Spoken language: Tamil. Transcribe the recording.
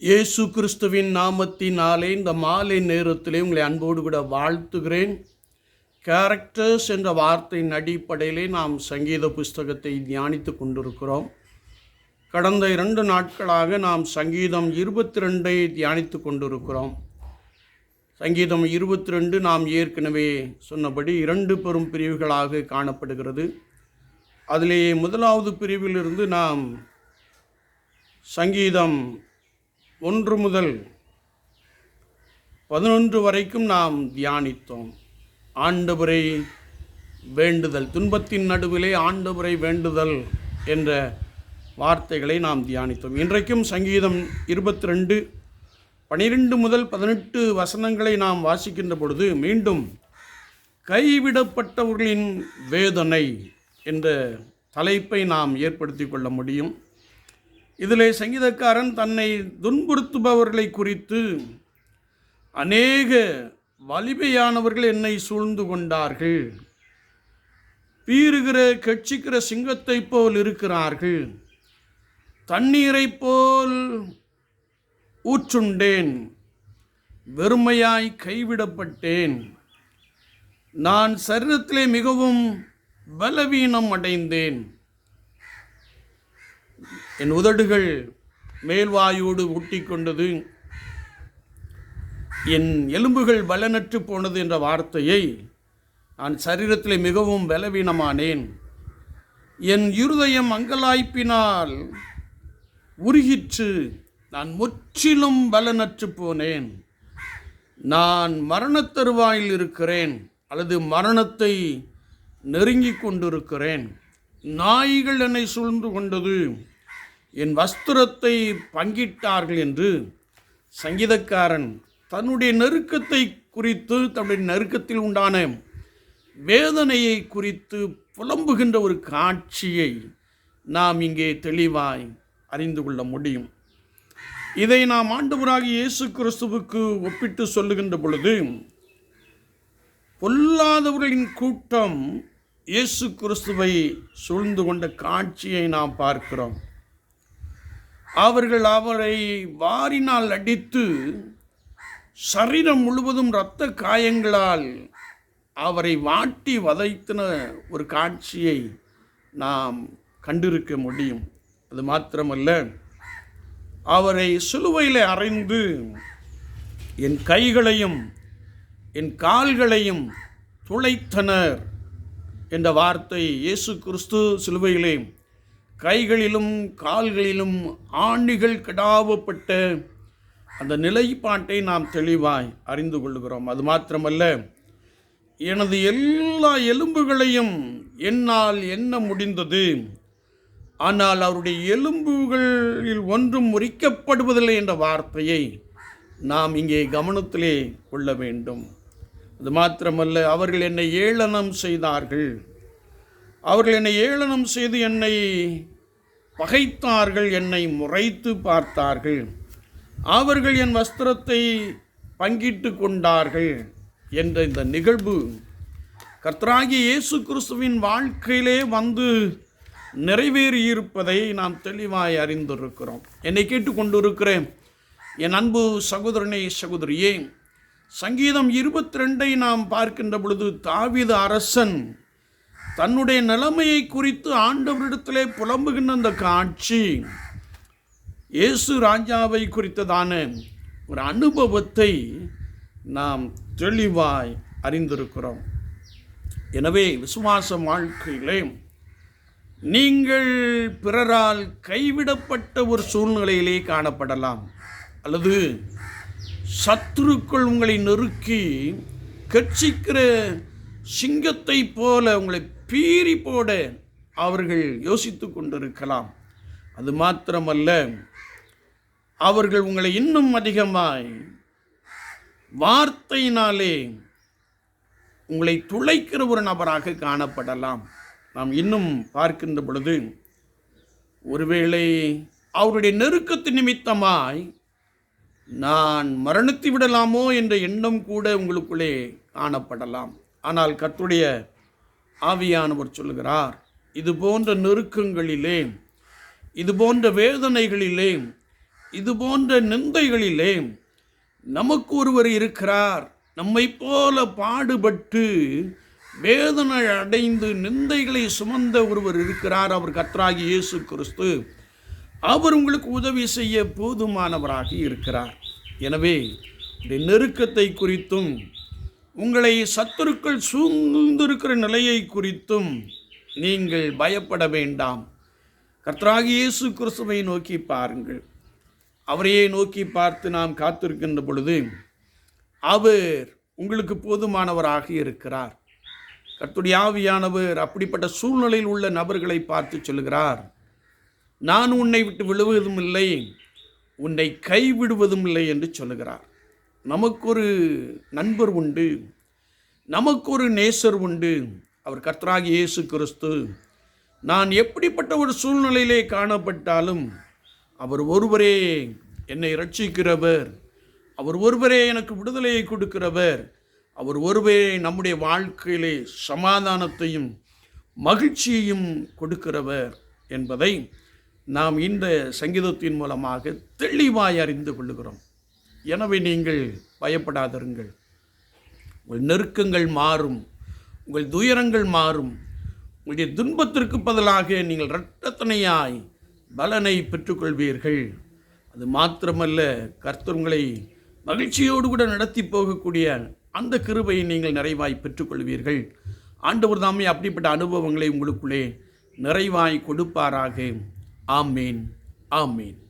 இயேசு கிறிஸ்துவின் நாமத்தினாலே இந்த மாலை நேரத்திலே உங்களை அன்போடு கூட வாழ்த்துகிறேன். கேரக்டர்ஸ் என்ற வார்த்தையின் அடிப்படையிலே நாம் சங்கீத புஸ்தகத்தை தியானித்து கொண்டிருக்கிறோம். கடந்த இரண்டு நாட்களாக நாம் சங்கீதம் இருபத்தி ரெண்டை தியானித்து கொண்டிருக்கிறோம். சங்கீதம் இருபத்தி ரெண்டு நாம் ஏற்கனவே சொன்னபடி இரண்டு பெரும் பிரிவுகளாக காணப்படுகிறது. அதிலேயே முதலாவது பிரிவிலிருந்து நாம் சங்கீதம் ஒன்று முதல் பதினொன்று வரைக்கும் நாம் தியானித்தோம். ஆண்டவரை வேண்டுதல் துன்பத்தின் நடுவிலே ஆண்டவரை வேண்டுதல் என்ற வார்த்தைகளை நாம் தியானித்தோம். இன்றைக்கும் சங்கீதம் இருபத்தி ரெண்டு பனிரெண்டு முதல் பதினெட்டு வசனங்களை நாம் வாசிக்கின்ற பொழுது மீண்டும் கைவிடப்பட்டவர்களின் வேதனை என்ற தலைப்பை நாம் ஏற்படுத்தி கொள்ள முடியும். இதிலே சங்கீதக்காரன் தன்னை துன்புறுத்துபவர்களை குறித்து அநேக வலிமையானவர்கள் என்னை சூழ்ந்து கொண்டார்கள். பீறுகிற கட்சிக்கிற சிங்கத்தைப் போல் இருக்கிறார்கள். தண்ணீரைப் போல் ஊற்றுண்டேன். வெறுமையாய் கைவிடப்பட்டேன். நான் சரீரத்திலே மிகவும் பலவீனம் அடைந்தேன் என் உதடுகள் மேல்வாயோடு ஒட்டிக்கொண்டது என் எலும்புகள் பலனற்று போனது என்ற வார்த்தையை நான் சரீரத்தில் மிகவும் பலவீனமானேன். என் இருதயம் அங்கலாய்ப்பினால் உருகிற்று நான் முற்றிலும் பலனற்று போனேன். நான் மரணத் தருவாயில் இருக்கிறேன் அல்லது மரணத்தை நெருங்கி கொண்டிருக்கிறேன். நாய்கள் என்னை சூழ்ந்து கொண்டது என் வஸ்திரத்தை பங்கிட்டார்கள் என்று சங்கீதக்காரன் தன்னுடைய நெருக்கத்தை குறித்து தன்னுடைய நெருக்கத்தில் உண்டான வேதனையை குறித்து புலம்புகின்ற ஒரு காட்சியை நாம் இங்கே தெளிவாய் அறிந்து கொள்ள முடியும். இதை நாம் ஆண்டவராக இயேசு கிறிஸ்துவுக்கு ஒப்பிட்டு சொல்லுகின்ற பொழுது பொல்லாதவர்களின் கூட்டம் இயேசு கிறிஸ்துவை சூழ்ந்து கொண்ட காட்சியை நாம் பார்க்கிறோம். அவர்கள் அவரை வாரினால் அடித்து சரீரம் முழுவதும் இரத்த காயங்களால் அவரை வாட்டி வதைத்தின ஒரு காட்சியை நாம் கண்டிருக்க முடியும். அது மாத்திரமல்ல அவரை சிலுவையில் அறைந்து என் கைகளையும் என் கால்களையும் துளைத்தனர் என்ற வார்த்தை இயேசு கிறிஸ்து சிலுவையிலே கைகளிலும் கால்களிலும் ஆண்டிகள் கடாவப்பட்ட அந்த நிலைப்பாட்டை நாம் தெளிவாய் அறிந்து கொள்கிறோம். அது மாத்திரமல்ல எனது எல்லா எலும்புகளையும் என்னால் என்ன முடிந்தது. ஆனால் அவருடைய எலும்புகளில் ஒன்றும் முறிக்கப்படுவதில்லை என்ற வார்த்தையை நாம் இங்கே கவனத்திலே கொள்ள வேண்டும். அது மாத்திரமல்ல அவர்கள் என்னை ஏளனம் செய்தார்கள். அவர்கள் என்னை ஏளனம் செய்து என்னை பகைத்தார்கள் என்னை முறைத்து பார்த்தார்கள். அவர்கள் என் வஸ்திரத்தை பங்கிட்டு கொண்டார்கள் என்ற இந்த நிகழ்வு கர்த்தராகிய இயேசு கிறிஸ்துவின் வாழ்க்கையிலே வந்து நிறைவேறியிருப்பதை நாம் தெளிவாய் அறிந்திருக்கிறோம். என்னை கேட்டுக்கொண்டிருக்கிறேன் என் அன்பு சகோதரனே சகோதரியே சங்கீதம் இருபத்தி ரெண்டை நாம் பார்க்கின்ற பொழுது தாவித அரசன் தன்னுடைய நிலைமையை குறித்து ஆண்டவரிடத்திலே புலம்புகின்ற அந்த காட்சி இயேசு ராஜாவை குறித்ததான ஒரு அனுபவத்தை நாம் தெளிவாய் அறிந்திருக்கிறோம். எனவே விசுவாச வாழ்க்கையிலே நீங்கள் பிறரால் கைவிடப்பட்ட ஒரு சூழ்நிலையிலே காணப்படலாம். அல்லது சத்துருக்கள் உங்களை நெருக்கி கட்சிக்கிற சிங்கத்தை போல உங்களை பீறி போட அவர்கள் யோசித்து கொண்டிருக்கலாம். அது மாத்திரமல்ல அவர்கள் உங்களை இன்னும் அதிகமாய் வார்த்தையினாலே உங்களை துளைக்கிற ஒரு நபராக காணப்படலாம். நாம் இன்னும் பார்க்கின்ற பொழுது ஒருவேளை அவருடைய நெருக்கத்து நிமித்தமாய் நான் மரணித்து விடலாமோ என்ற எண்ணம் கூட உங்களுக்குள்ளே காணப்படலாம். ஆனால் கத்துடைய ஆவியானவர் சொல்லுகிறார் இது போன்ற நெருக்கங்களிலே இது போன்ற வேதனைகளிலே இது போன்ற நிந்தைகளிலே நமக்கு ஒருவர் இருக்கிறார். நம்மை போல பாடுபட்டு வேதனை அடைந்து நிந்தைகளை சுமந்த ஒருவர் இருக்கிறார் அவர் கத்ராகி இயேசு கிறிஸ்து. அவர் உங்களுக்கு உதவி செய்ய போதுமானவராக இருக்கிறார். எனவே இந்த நெருக்கத்தை குறித்தும் உங்களை சத்துருக்கள் சூழ்ந்திருக்கிற நிலையை குறித்தும் நீங்கள் பயப்பட வேண்டாம். கர்த்தராகி இயேசு கிறிஸ்துவை நோக்கி பாருங்கள். அவரையே நோக்கி பார்த்து நாம் காத்திருக்கின்ற பொழுது அவர் உங்களுக்கு போதுமானவராக இருக்கிறார். கர்த்துடைய ஆவியானவர் அப்படிப்பட்ட சூழ்நிலையில் உள்ள நபர்களை பார்த்து சொல்கிறார் நான் உன்னை விட்டு விழுவதும் இல்லை உன்னை கைவிடுவதும் இல்லை என்று சொல்லுகிறார். நமக்கொரு நண்பர் உண்டு நமக்கொரு நேசர் உண்டு. அவர் கர்த்தராகி இயேசு கிறிஸ்து. நான் எப்படிப்பட்ட ஒரு சூழ்நிலையிலே காணப்பட்டாலும் அவர் ஒருவரே என்னை ரட்சிக்கிறவர் அவர் ஒருவரே எனக்கு விடுதலையை கொடுக்கிறவர். அவர் ஒருவரே நம்முடைய வாழ்க்கையிலே சமாதானத்தையும் மகிழ்ச்சியையும் கொடுக்கிறவர் என்பதை நாம் இந்த சங்கீதத்தின் மூலமாக தெளிவாய் அறிந்து கொள்ளுகிறோம். எனவே நீங்கள் பயப்படாதிருங்கள். உங்கள் நெருக்கங்கள் மாறும். உங்கள் துயரங்கள் மாறும். உங்களுடைய துன்பத்திற்கு பதிலாக நீங்கள் இரட்டத்தனையாய் பலனை பெற்றுக்கொள்வீர்கள். அது மாத்திரமல்ல கர்த்தர் உங்களை மகிழ்ச்சியோடு கூட நடத்தி போகக்கூடிய அந்த கிருபையை நீங்கள் நிறைவாய் பெற்றுக்கொள்வீர்கள். ஆண்டவர் தாமே அப்படிப்பட்ட அனுபவங்களை உங்களுக்குள்ளே நிறைவாய் கொடுப்பாராக. ஆமீன். ஆமீன்.